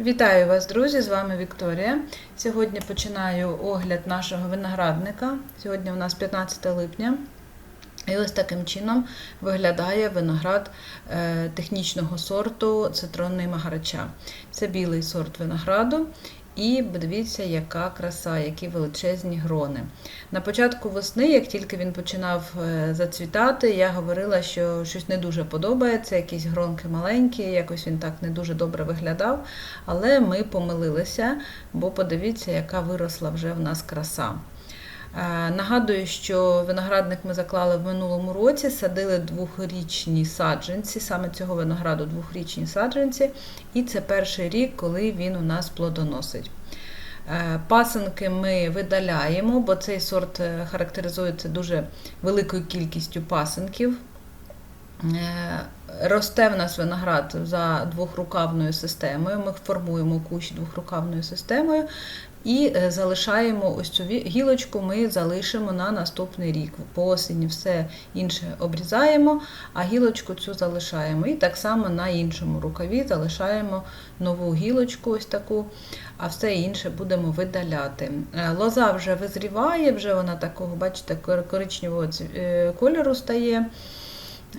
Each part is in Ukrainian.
Вітаю вас, друзі! З вами Вікторія. Сьогодні починаю огляд нашого виноградника. Сьогодні у нас 15 липня. І ось таким чином виглядає виноград е, технічного сорту цитронний магарача. Це білий сорт винограду. І дивіться, яка краса, які величезні грони. На початку весни, як тільки він починав е, зацвітати, я говорила, що щось не дуже подобається, якісь гронки маленькі, якось він так не дуже добре виглядав. Але ми помилилися, бо подивіться, яка виросла вже в нас краса. Е, Нагадую, що виноградник ми заклали в минулому році, садили двохрічні саджанці, саме цього винограду двохрічні саджанці, і це перший рік, коли він у нас плодоносить. Пасенки Пасинки ми видаляємо, бо цей сорт е, характеризується дуже великою кількістю пасинків. Е, Росте в нас виноград за двохрукавною системою. Ми формуємо кущ двохрукавною системою і е, залишаємо ось цю гілочку, ми залишимо на наступний рік. По осені все інше обрізаємо, а гілочку цю залишаємо. І так само на іншому рукаві залишаємо нову гілочку, ось таку, а все інше будемо видаляти. Е, Лоза вже визріває, вже вона такого, бачите, коричневого кольору стає.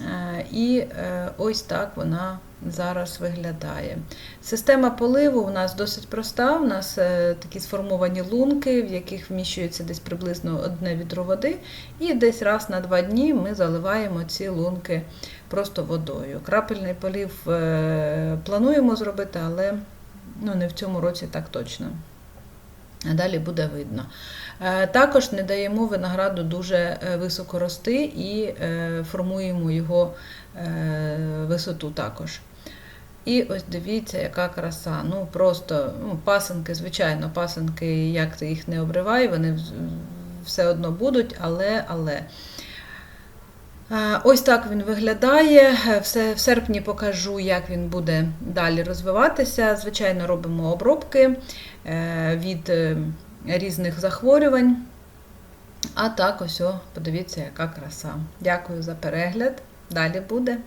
Е, І е, ось так вона зараз виглядає. Система поливу у нас досить проста. У нас е, такі сформовані лунки, в яких вміщується десь приблизно одне відро води, і десь раз на два дні ми заливаємо ці лунки просто водою. Крапельний полив е, плануємо зробити, але ну, не в цьому році так точно. Далі буде видно. Е, Також не даємо винограду дуже е, високо рости і е, формуємо його висоту також. І ось дивіться, яка краса. Ну просто ну, пасинки, звичайно, пасинки, як ти їх не обривай, вони все одно будуть, але. але. Ось так він виглядає. Е, в серпні покажу, як він буде далі розвиватися. Звичайно, робимо обробки е, від е, різних захворювань. А так, ось, подивіться, яка краса. Дякую за перегляд. Далі буде.